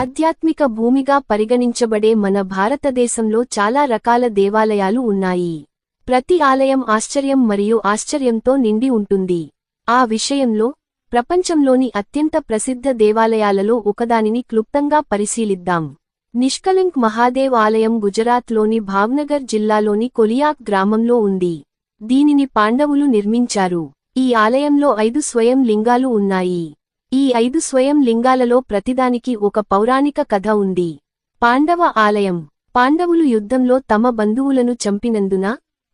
ఆధ్యాత్మిక భూమిగా పరిగణించబడే మన భారతదేశంలో చాలా రకాల దేవాలయాలు ఉన్నాయి. ప్రతి ఆలయం ఆశ్చర్యం మరియు ఆశ్చర్యంతో నిండి ఉంటుంది. ఆ విషయంలో ప్రపంచంలోని అత్యంత ప్రసిద్ధ దేవాలయాలలో ఒకదానిని క్లుప్తంగా పరిశీలిద్దాం. నిష్కలింక్ మహాదేవ్ ఆలయం గుజరాత్లోని భావ్నగర్ జిల్లాలోని కొలియాక్ గ్రామంలో ఉంది. దీనిని పాండవులు నిర్మించారు. ఈ ఆలయంలో ఐదు స్వయం లింగాలు ఉన్నాయి. ఈ ఐదు స్వయం లింగాలలో ప్రతిదానికి ఒక పౌరాణిక కథ ఉంది. పాండవ ఆలయం. పాండవులు యుద్ధంలో తమ బంధువులను చంపినందున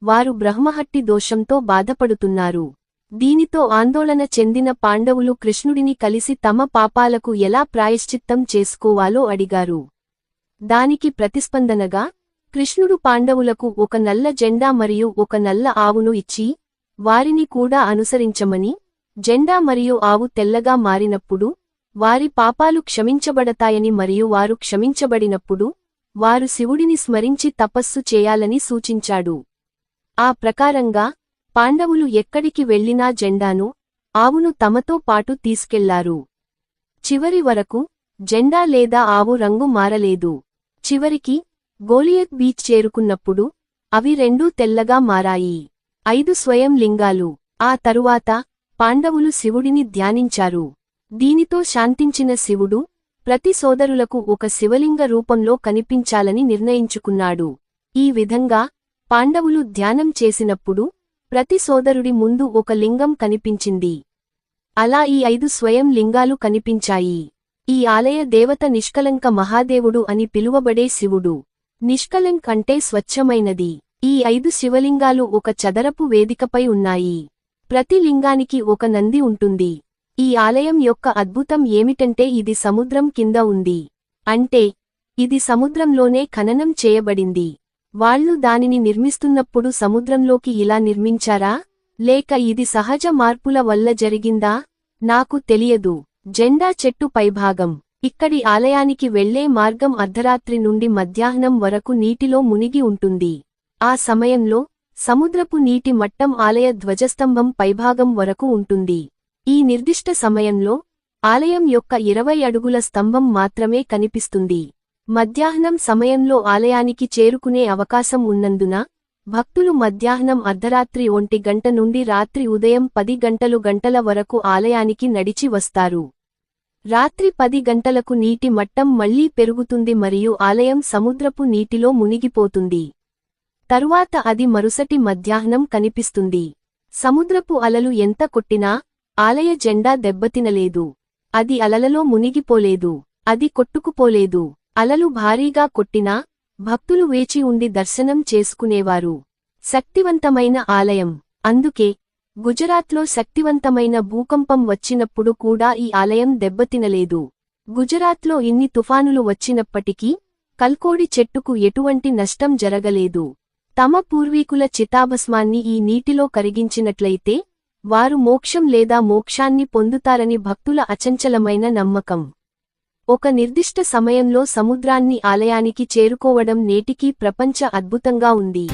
వారు బ్రహ్మహట్టి దోషంతో బాధపడుతున్నారు. దీనితో ఆందోళన చెందిన పాండవులు కృష్ణుడిని కలిసి తమ పాపాలకు ఎలా ప్రాయశ్చిత్తం చేసుకోవాలో అడిగారు. దానికి ప్రతిస్పందనగా కృష్ణుడు పాండవులకు ఒక నల్ల జెండా మరియు ఒక నల్ల ఆవును ఇచ్చి వారిని కూడా అనుసరించమని జెండా మరియు ఆవు తెల్లగా మారినప్పుడు వారి పాపాలు క్షమించబడతాయని మరియు వారు క్షమించబడినప్పుడు వారు శివుడిని స్మరించి తపస్సు చేయాలని సూచించాడు. ఆ ప్రకారంగా పాండవులు ఎక్కడికి వెళ్ళినా జెండాను ఆవును తమతో పాటు తీసుకెళ్ళారు. చివరి వరకు జెండా లేదా ఆవు రంగు మారలేదు. చివరికి గోలియత్ బీచ్ చేరుకున్నప్పుడు అవి రెండూ తెల్లగా మారాయి. ఐదు స్వయం లింగాలు ఆ తరువాత పాండవులు శివుడిని ధ్యానించారు. దీనితో శాంతించిన శివుడు ప్రతి సోదరులకు ఒక శివలింగ రూపంలో కనిపించాలని నిర్ణయించుకున్నాడు. ఈ విధంగా పాండవులు ధ్యానం చేసినప్పుడు ప్రతి సోదరుడి ముందు ఒక లింగం కనిపించింది. అలా ఈ ఐదు స్వయం లింగాలు కనిపించాయి. ఈ ఆలయ దేవత నిష్కలంక మహాదేవుడు అని పిలువబడే శివుడు. నిష్కలంక్ అంటే స్వచ్ఛమైనది. ఈ ఐదు శివలింగాలు ఒక చదరపు వేదికపై ఉన్నాయి. ప్రతి లింగానికి ఒక నంది ఉంటుంది. ఈ ఆలయం యొక్క అద్భుతం ఏమిటంటే ఇది సముద్రం కింద ఉంది. అంటే ఇది సముద్రంలోనే ఖననం చేయబడింది. వాళ్ళు దానిని నిర్మిస్తున్నప్పుడు సముద్రంలోకి ఇలా నిర్మించారా? లేక ఇది సహజ మార్పుల వల్ల జరిగిందా? నాకు తెలియదు. జెండా చెట్టు పైభాగం. ఇక్కడి ఆలయానికి వెళ్ళే మార్గం అర్ధరాత్రి నుండి మధ్యాహ్నం వరకు నీటిలో మునిగి ఉంటుంది. ఆ సమయంలో సముద్రపు నీటి మట్టం ఆలయ ధ్వజస్తంభం పైభాగం వరకు ఉంటుంది. ఈ నిర్దిష్ట సమయంలో ఆలయం యొక్క ఇరవై అడుగుల స్తంభం మాత్రమే కనిపిస్తుంది. మధ్యాహ్నం సమయంలో ఆలయానికి చేరుకునే అవకాశం ఉన్నందున భక్తులు మధ్యాహ్నం అర్ధరాత్రి ఒంటి గంట నుండి రాత్రి ఉదయం పది గంటలు గంటల వరకు ఆలయానికి నడిచి వస్తారు. రాత్రి పది గంటలకు నీటి మట్టం మళ్ళీ పెరుగుతుంది మరియు ఆలయం సముద్రపు నీటిలో మునిగిపోతుంది. తరువాత అది మరుసటి మధ్యాహ్నం కనిపిస్తుంది. సముద్రపు అలలు ఎంత కొట్టినా ఆలయ జెండా దెబ్బతినలేదు. అది అలలలో మునిగిపోలేదు. అది కొట్టుకుపోలేదు. అలలు భారీగా కొట్టినా భక్తులు వేచి ఉండి దర్శనం చేసుకునేవారు. శక్తివంతమైన ఆలయం. అందుకే గుజరాత్లో శక్తివంతమైన భూకంపం వచ్చినప్పుడు కూడా ఈ ఆలయం దెబ్బతినలేదు. గుజరాత్లో ఇన్ని తుఫానులు వచ్చినప్పటికీ కల్కోడి చెట్టుకు ఎటువంటి నష్టం జరగలేదు. తమ పూర్వీకుల చితాభస్మాన్ని ఈ నీటిలో కరిగించినట్లయితే వారు మోక్షం లేదా మోక్షాన్ని పొందుతారని భక్తుల అచంచలమైన నమ్మకం. ఒక నిర్దిష్ట సమయంలో సముద్రాన్ని ఆలయానికి చేరుకోవడం నేటికీ ప్రపంచ అద్భుతంగా ఉంది.